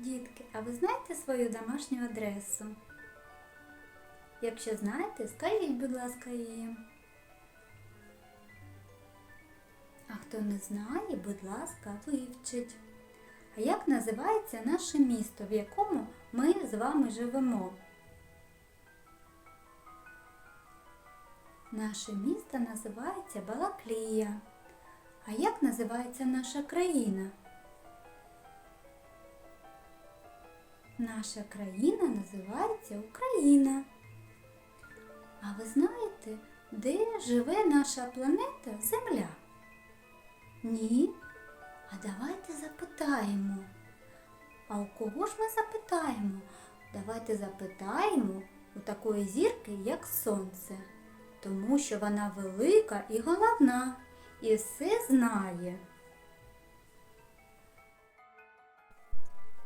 Дітки, а ви знаєте свою домашню адресу? Якщо знаєте, скажіть, будь ласка, її. А хто не знає, будь ласка, вивчить. А як називається наше місто, в якому ми з вами живемо? Наше місто називається Балаклія. А як називається наша країна? Наша країна називається Україна. А ви знаєте, де живе наша планета Земля? Ні? А давайте запитаємо. А у кого ж ми запитаємо? Давайте запитаємо у такої зірки, як сонце, тому що вона велика і головна і все знає.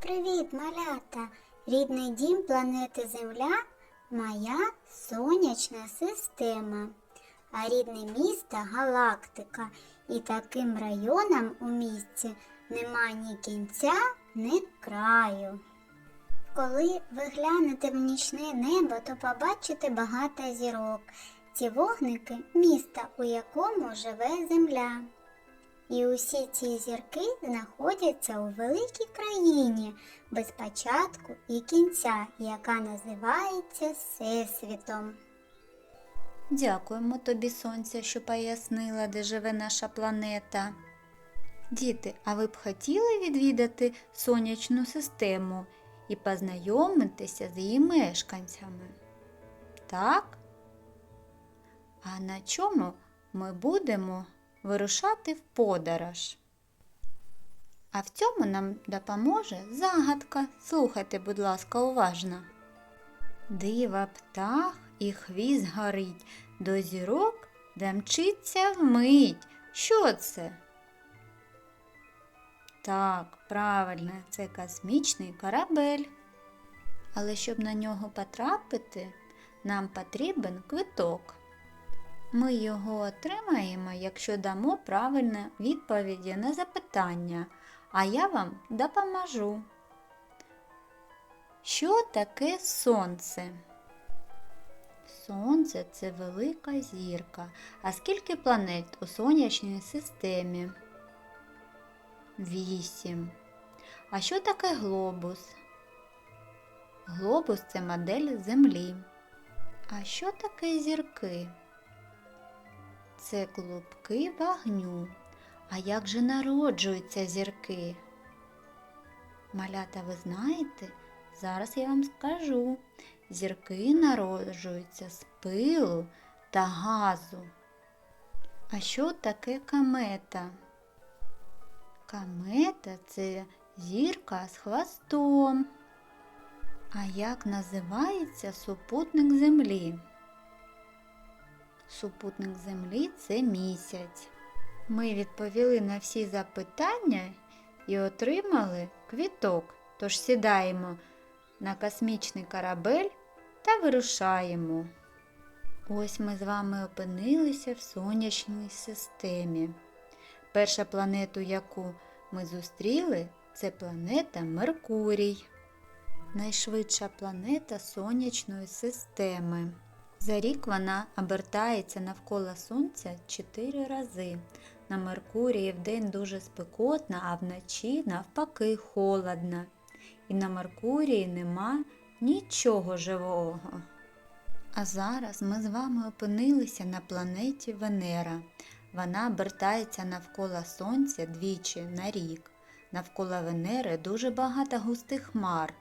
Привіт, малята! Рідний дім планети Земля моя сонячна система, а рідне місто галактика. І таким районам у місті нема ні кінця, ні краю. Коли ви глянете в нічне небо, то побачите багато зірок. Ці вогники міста, у якому живе земля. І усі ці зірки знаходяться у великій країні без початку і кінця, яка називається Всесвітом. Дякуємо тобі, сонця, що пояснила, де живе наша планета. Діти, а ви б хотіли відвідати сонячну систему і познайомитися з її мешканцями? Так? А на чому ми будемо вирушати в подорож? А в цьому нам допоможе загадка. Слухайте, будь ласка, уважно. Дива птах і хвіст горить, до зірок де мчиться вмить. Що це? Так, правильно, це космічний корабель. Але щоб на нього потрапити, нам потрібен квиток. Ми його отримаємо, якщо дамо правильні відповіді на запитання, а я вам допоможу. Що таке сонце? Сонце це велика зірка. А скільки планет у сонячній системі? Вісім. А що таке глобус? Глобус це модель Землі. А що таке зірки? Це клубки вогню. А як же народжуються зірки? Малята, ви знаєте? Зараз я вам скажу. Зірки народжуються з пилу та газу. А що таке комета? Комета це зірка з хвостом. А як називається супутник Землі? Супутник Землі це місяць. Ми відповіли на всі запитання і отримали квіток. Тож сідаємо на космічний корабель та вирушаємо. Ось ми з вами опинилися в сонячній системі. Перша планету, яку ми зустріли, це планета Меркурій. Найшвидша планета сонячної системи. За рік вона обертається навколо Сонця 4 рази. На Меркурії вдень дуже спекотно, а вночі навпаки холодно. І на Меркурії нема нічого живого. А зараз ми з вами опинилися на планеті Венера. Вона обертається навколо Сонця двічі на рік. Навколо Венери дуже багато густих хмар,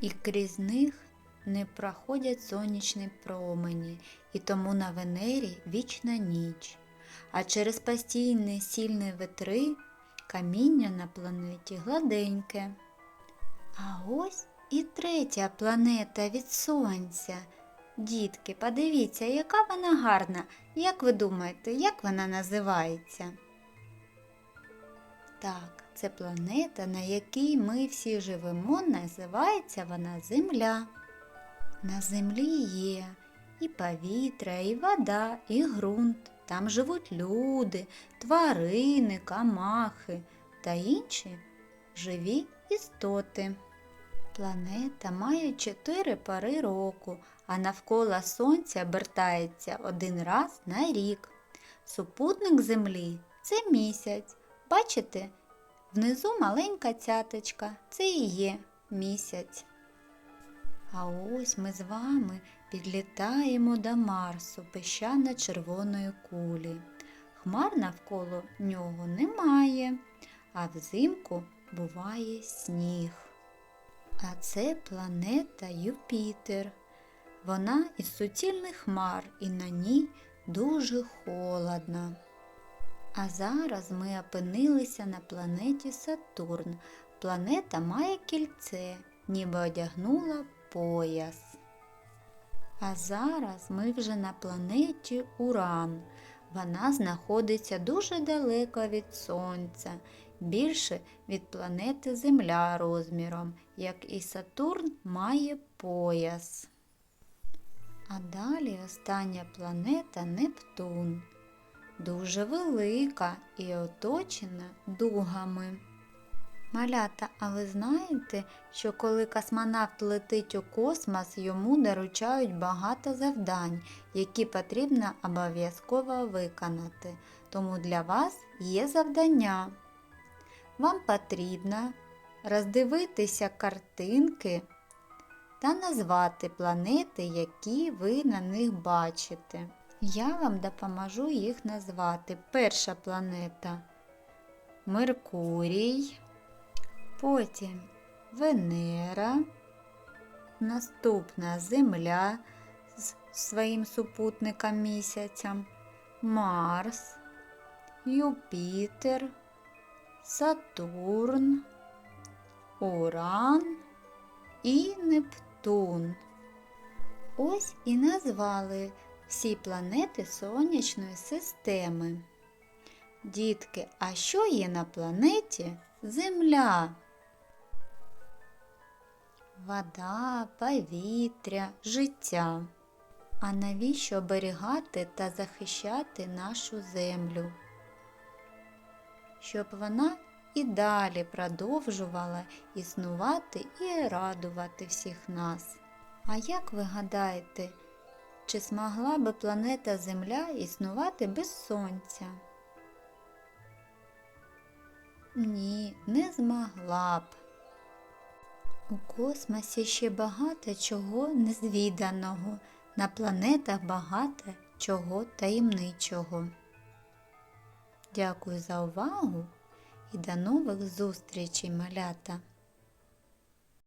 і крізь них не проходять сонячні промені, і тому на Венері вічна ніч. А через постійні сильні вітри каміння на планеті гладеньке. А ось і третя планета від Сонця. Дітки, подивіться, яка вона гарна. Як ви думаєте, як вона називається? Так, це планета, на якій ми всі живемо, називається вона Земля. На землі є і повітря, і вода, і ґрунт. Там живуть люди, тварини, камахи та інші живі істоти. Планета має чотири пари року, а навколо Сонця обертається один раз на рік. Супутник Землі це місяць. Бачите, внизу маленька цяточка, це і є місяць. А ось ми з вами підлітаємо до Марсу піщано-червоної кулі. Хмар навколо нього немає, а взимку буває сніг. А це планета Юпітер. Вона із суцільних хмар і на ній дуже холодно. А зараз ми опинилися на планеті Сатурн. Планета має кільце, ніби одягнула пояс. А зараз ми вже на планеті Уран. Вона знаходиться дуже далеко від Сонця, більше від планети Земля розміром, як і Сатурн має пояс. А далі остання планета Нептун. Дуже велика і оточена дугами. Малята, а ви знаєте, що коли космонавт летить у космос, йому доручають багато завдань, які потрібно обов'язково виконати. Тому для вас є завдання. Вам потрібно роздивитися картинки та назвати планети, які ви на них бачите. Я вам допоможу їх назвати. Перша планета Меркурій, потім Венера, наступна Земля з своїм супутником місяцем, Марс, Юпітер, Сатурн, Уран і Нептун. Ось і назвали всі планети Сонячної системи. Дітки, а що є на планеті Земля? Вода, повітря, життя. А навіщо оберігати та захищати нашу землю? Щоб вона і далі продовжувала існувати і радувати всіх нас. А як ви гадаєте, чи змогла би планета Земля існувати без Сонця? Ні, не змогла б. У космосі ще багато чого незвіданого, на планетах багато чого таємничого. Дякую за увагу і до нових зустрічей, малята!